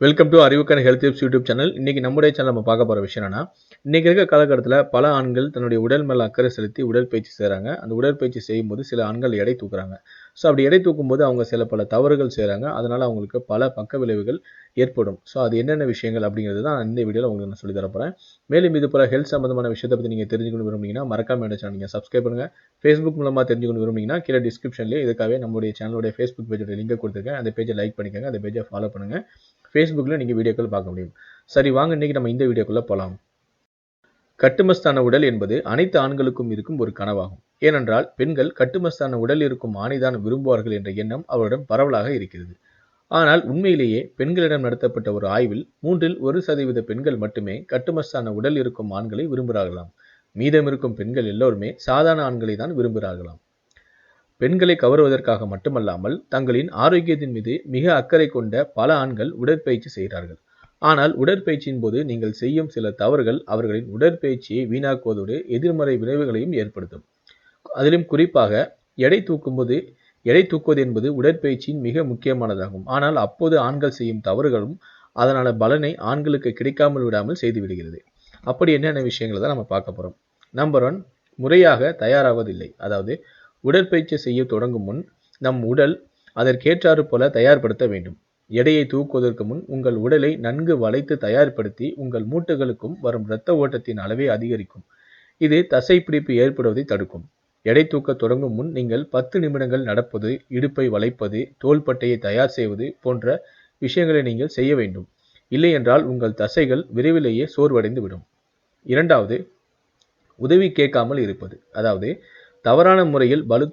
Welcome to அறிவுக்கான health tips YouTube channel இன்னைக்கு நம்முடைய சேனல் நம்ம பார்க்க போகிற விஷயம் என்னன்னா இன்னைக்கு இருக்க காலகட்டத்தில் பல ஆண்கள் தன்னுடைய உடல் மேலே அக்கறை செலுத்தி உடற்பயிற்சி செய்கிறாங்க அந்த உடற்பயிற்சி செய்யும்போது சில ஆண்கள் எடை தூக்குறாங்க. ஸோ அப்படி எடை தூக்கும்போது அவங்க சில பல தவறுகள் செய்கிறாங்க அதனால் அவங்களுக்கு பல பக்க விளைவுகள் ஏற்படும். ஸோ அது என்னென்ன விஷயங்கள் அப்படிங்கிறது தான் இந்த வீடியோவில் உங்களுக்கு நான் சொல்லி தரப்போகிறேன் மேலும் இது போல ஹெல்த் சம்பந்தமான விஷயத்தை பற்றி நீங்கள் தெரிஞ்சுக்கணும் விரும்புனீங்கன்னா மறக்காம என்னோட சேனல் நீங்கள் சப்ஸ்கிரைப் பண்ணுங்க. ஃபேஸ்புக் மூலமாக தெரிஞ்சுக்கணும் விரும்புனீங்கன்னா கீழே டிஸ்கிரிப்ஷன்லேயே இதுக்காகவே நம்மளுடைய சேனலுடைய ஃபேஸ்புக் பேஜோட லிங்கை கொடுத்துருக்கேன். அந்த பேஜை லைக் பண்ணிக்கோங்க. அந்த பேஜை ஃபாலோ பண்ணுங்கள் ஃபேஸ்புக்கில் நீங்கள் வீடியோக்கள் பார்க்க முடியும். சரி வாங்க இன்னைக்கு நம்ம இந்த வீடியோக்குள்ளே போகலாம் கட்டுமஸ்தான உடல் என்பது அனைத்து ஆண்களுக்கும் இருக்கும் ஒரு கனவாகும். ஏனென்றால் பெண்கள் கட்டுமஸ்தான உடல் இருக்கும் ஆணைதான் விரும்புவார்கள் என்ற எண்ணம் அவரிடம் பரவலாக இருக்கிறது. ஆனால் உண்மையிலேயே பெண்களிடம் நடத்தப்பட்ட ஒரு ஆய்வில் மூன்றில் ஒரு சதவீத பெண்கள் மட்டுமே கட்டுமஸ்தான உடல் இருக்கும் ஆண்களை விரும்புகிறார்களாம். மீதம் இருக்கும் பெண்கள் எல்லோருமே சாதாரண ஆண்களை தான் விரும்புகிறார்களாம். பெண்களை கவருவதற்காக மட்டுமல்லாமல் தங்களின் ஆரோக்கியத்தின் மீது மிக அக்கறை கொண்ட பல ஆண்கள் உடற்பயிற்சி செய்கிறார்கள். ஆனால் உடற்பயிற்சியின் போது நீங்கள் செய்யும் சில தவறுகள் அவர்களின் உடற்பயிற்சியை வீணாக்குவதோடு எதிர்மறை விளைவுகளையும் ஏற்படுத்தும். அதிலும் குறிப்பாக எடை தூக்கும்போது எடை தூக்குவது என்பது உடற்பயிற்சியின் மிக முக்கியமானதாகும். ஆனால் அப்போது ஆண்கள் செய்யும் தவறுகளும் அதனால பலனை ஆண்களுக்கு கிடைக்காமல் விடாமல் செய்து விடுகிறது. அப்படி என்னென்ன விஷயங்களை தான் நம்ம பார்க்க போகிறோம் நம்பர் ஒன் முறையாக தயாராவதில்லை. அதாவது உடற்பயிற்சி செய்ய தொடங்கும் முன் நம் உடல் அதற்கேற்றாறு போல தயார்படுத்த வேண்டும். எடையை தூக்குவதற்கு முன் உங்கள் உடலை நன்கு வளைத்து தயார்படுத்தி உங்கள் மூட்டுகளுக்கும் வரும் இரத்த ஓட்டத்தின் அளவை அதிகரிக்கும். இது தசைப்பிடிப்பு ஏற்படுவதை தடுக்கும். எடை தூக்க தொடங்கும் முன் நீங்கள் பத்து நிமிடங்கள் நடப்பது இடுப்பை வளைப்பது தோள்பட்டையை தயார் செய்வது போன்ற விஷயங்களை நீங்கள் செய்ய வேண்டும். இல்லை என்றால் உங்கள் தசைகள் விரைவிலேயே சோர்வடைந்து விடும் இரண்டாவது உதவி கேட்காமல் இருப்பது. அதாவது தவறான முறையில் பளு